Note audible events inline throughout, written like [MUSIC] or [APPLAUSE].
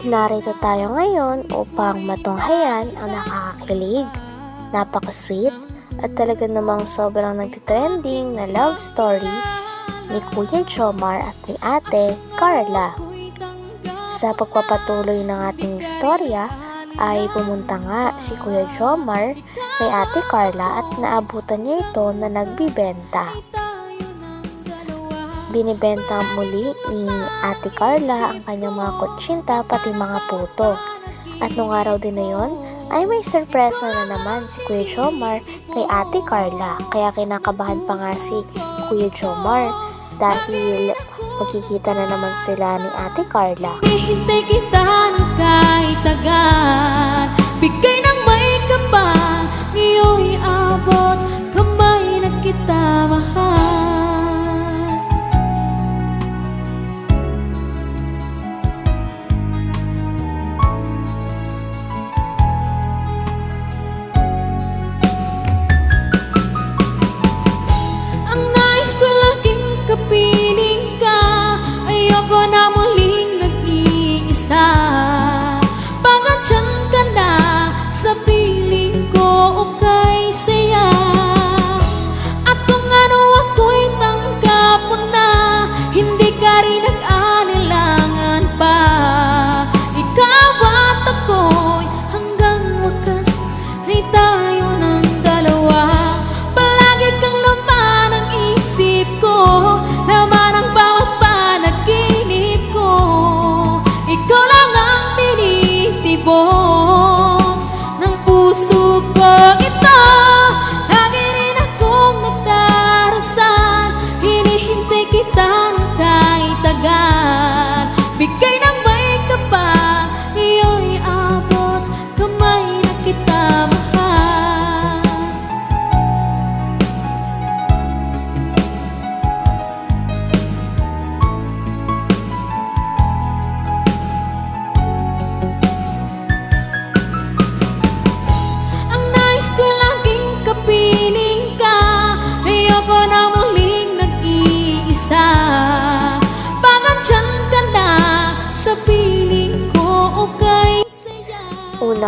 Narito tayo ngayon upang matunghayan ang nakakakilig, napaka-sweet, at talaga namang sobrang nagtitrending na love story ni Kuya Jomar at ni Ate Carla. Sa pagpapatuloy ng ating istorya ay pumunta nga si Kuya Jomar kay Ate Carla at naabutan niya ito na nagbibenta. Binibenta muli ni Ate Carla ang kanyang mga kutsinta pati mga puto. At nung araw din na yon, ay may sorpresa na naman si Kuya Jomar kay Ate Carla. Kaya kinakabahan pa nga si Kuya Jomar dahil magkikita na naman sila ni Ate Carla. Hihintay kita ng kahit tagal Bigay ng may kapal Ngayon'y abot Kamay na kita mahal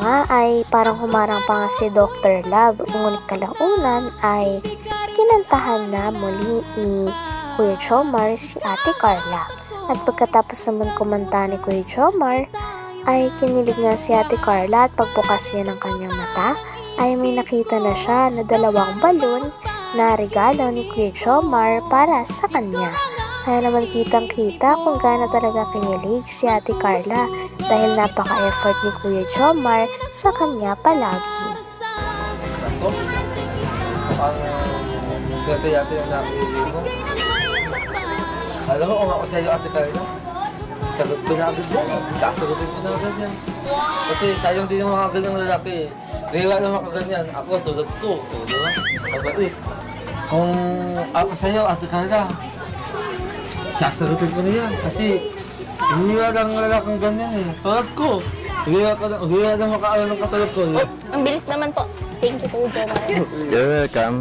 Nga ay parang humarang pa nga si Dr. Love. Ngunit kalaunan ay kinantahan na muli ni Kuya Jomar si Ate Carla. At pagkatapos naman kumanta ni Kuya Jomar, ay kinilig nga si Ate Carla at pagbukas niya ng kanyang mata, ay may nakita na siya na dalawang balon na regalo ni Kuya Jomar para sa kanya. Kaya naman kitang kita kung gaano talaga kinilig si Ate Carla dahil napaka-effort ni Kuya Jomar sa kanya palagi. Ako? Ang swerte yata yung nakikita mo. Alam mo kung ako sa'yo, Ate Carla, sagot ko na agad yan. Sasagutin ko na agad yan. Kasi sayang din yung mga ganyang lalaki. Kaya naman ka ganyan. Ako, tulad ko. O, di ba? Kapatid. Kung ako sa'yo, Ate Carla, sasagutin ko na yan. Kasi hindi lang ang lalaking ganyan eh. Tulad ko. Hindi ka na, hindi na makaalam ng katulad ko. eh. Ang bilis naman po. Thank you po, Jomar. You're welcome.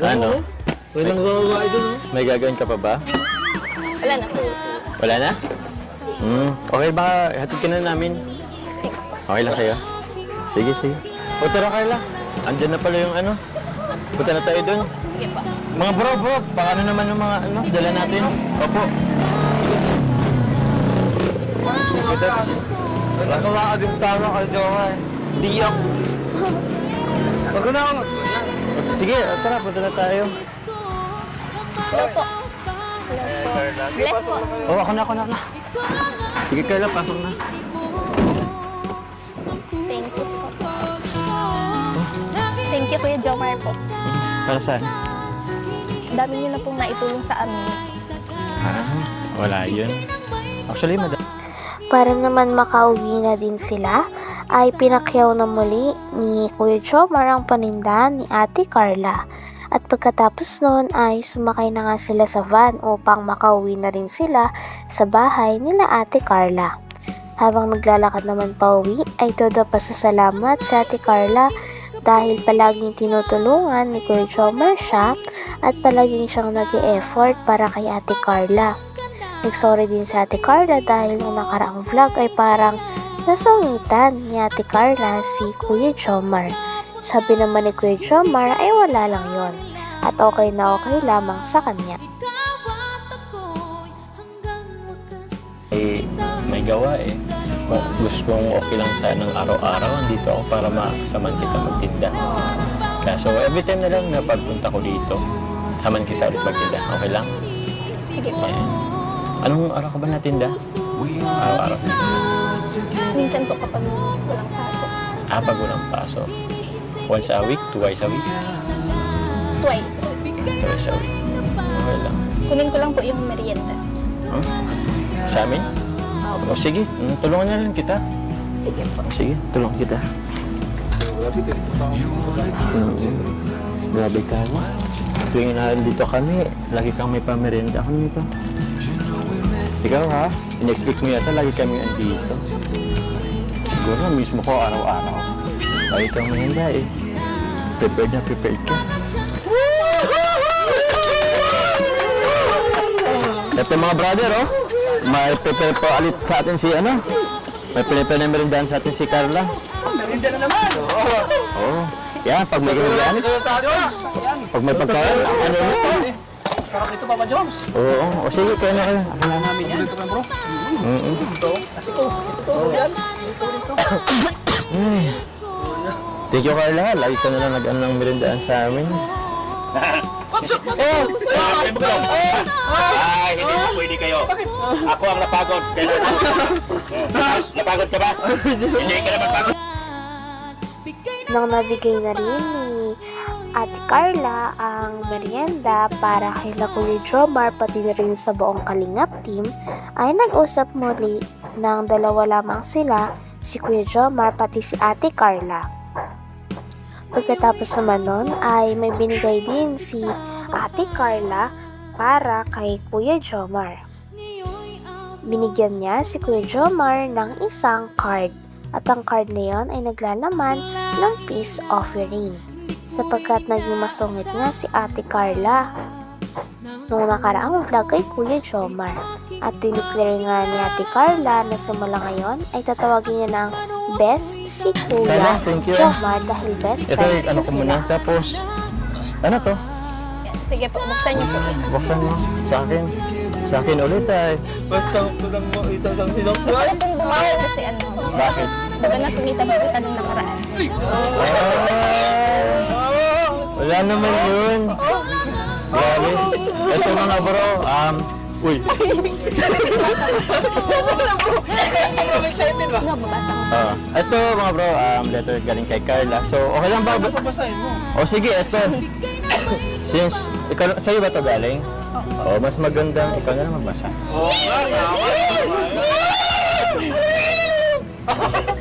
Ano? Walang gawa doon. oh. May gagawin ka pa ba? Wala na po. Wala na? Hmm. Okay ba? Hatid ka na namin. Okay lang sa'yo? Sige, sige. O tara Carla. Andyan na pala yung ano. Punta na tayo dun. Sige po. Mga bro, bro. Paano naman yung mga ano, dala natin? Opo. Wala ka mga adim tama kay Jomar. Di ako. Wag na ako. Sige, tara. Punta na tayo. Hello po. Bless po. Oh, ako na, ako na, ako na. Sige Carla, pasok na. Thank you po. Thank you, Kuya Jomar po. Para saan? Dami niyo na pong naitulong sa amin. Ah, wala yun. Actually, madam. Para naman makauwi na din sila, ay pinakyaw na muli ni Kuya Jomar ang panindahan ni Ate Carla. At pagkatapos noon ay sumakay na nga sila sa van upang makauwi na rin sila sa bahay nila Ate Carla. Habang naglalakad naman pa uwi ay todo pasasalamat sa Ate Carla dahil palaging tinutulungan ni Kuya Jomar siya at palaging siyang nag effort para kay Ate Carla. Nagsorry din si Ate Carla dahil nung nakaraang vlog ay parang nasungitan ni Ate Carla si Kuya Jomar. Sabi naman ni Kuya Jomar ay wala lang yon at okay na okay lamang sa kanya. Eh, may gawa eh. Kung gusto mong okay lang sanang araw-araw, andito ako para makasaman kita magtinda. Kaso every time na lang na pagpunta ko dito, saman kita ulit magtinda. Okay lang? Sige po. Ayan. Anong araw ka ba natinda? Araw-araw. Minsan po kapag walang pasok. Ah, pag walang pasok. Once a week, twice a week, Twice. twice a week. Okay lang. Kunin ko lang po yung merienda. Huh? Sa amin? O sige, mm, tulungan na lang kita. Sige po. Sige, tulungan kita. Mm, grabe ka. Tuwing na dito kami, lagi kang may pamerenda ako nito. Ikaw ha, in-expect mo yata lagi kami andito. Siguro mismo ko araw-araw. Lagi kang merenda eh. Prepared na prepared ka. Ito mga brother oh, may prepare pa ulit sa atin si ano? May prepare na merindahan sa atin si Carla. Merinda na naman! Oo. Oh. Yan, pag may merindahan. Pag may pagkain, ano nito? Sarap nito, Papa Jones. Oo, o sige, kaya na kayo. Wala namin yan. Ito bro. Mm-mm. Ay. Thank you, Carla. Lagi ka na lang nag-ano ng merindahan sa amin. Ay, hindi po pwede kayo. Ako ang napagod. Kailangan [LAUGHS] Napagod ka ba? Hindi ka naman pagod. Nang nabigay na rin ni Ate Carla ang merienda para kay la Kuya Jomar pati na rin sa buong Kalingap team, ay nag-usap muli ng dalawa lamang sila, si Kuya Jomar pati si Ate Carla. Pagkatapos naman nun ay may binigay din si Ate Carla para kay Kuya Jomar. Binigyan niya si Kuya Jomar ng isang card at ang card na yon ay naglalaman ng peace offering sapagkat naging masungit nga si Ate Carla nung nakaraang vlog kay Kuya Jomar at dineclare nga ni Ate Carla na simula ngayon ay tatawagin niya ng best si Kuya Carla, thank you. Jomar dahil best Ito, friends ano na ko sila. muna. Tapos, ano to? Sige po, buksan niyo po. Buksan mo. Sa akin. Sa akin ulit ay. Basta tulang mo ito ang Gusto ko pong bumawal kasi ano, Bakit? baga nakikita mo kita nung nakaraan. Ah, wala naman yun. Grabe. Ito mga bro, um, uy. Nga, babasa ko. Ah, ito mga bro, um, letter galing kay Carla. So, okay lang ba? Babasahin mo. O sige, ito. Since, ikaw, sa'yo ba ito galing? O, mas magandang ikaw na lang magbasa. [LAUGHS]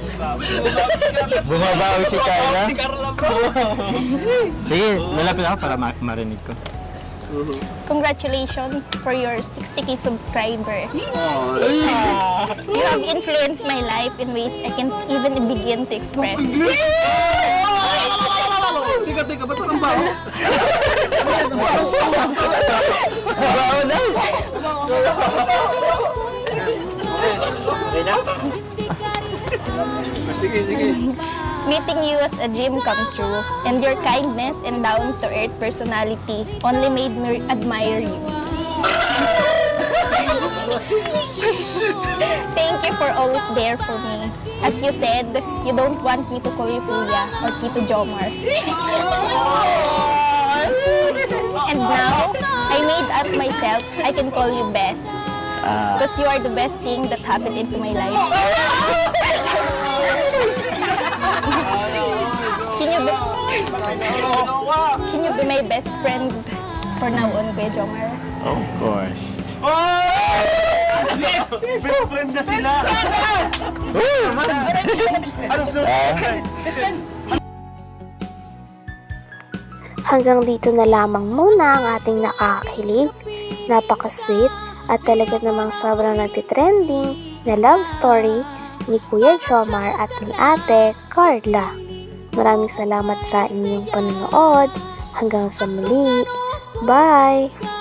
Bumabawi si Carla. Si Carla bro. Sige, malapit ako para ma- marinig ko. Congratulations for your 60k subscriber. You have influenced my life in ways I can't even begin to express. Sikat ka ba't ang baho? Bawa na! Sige, sige. Meeting you was a dream come true, and your kindness and down-to-earth personality only made me admire you. Thank you for always there for me. As you said, you don't want me to call you Kuya or Tito Jomar. And now, I made up myself, I can call you best. Ah, Because you are the best thing that happened into my life. Can you be, can you be my best friend for now on, Kuya Jomar? of course. Yes! Best friend na sila! Ano Ah, Hanggang dito na lamang muna ang ating nakakakilig, napaka-sweet, at talaga namang sobrang nagtitrending na love story ni Kuya Jomar at ni Ate Carla. Maraming salamat sa inyong panonood. Hanggang sa muli. Bye!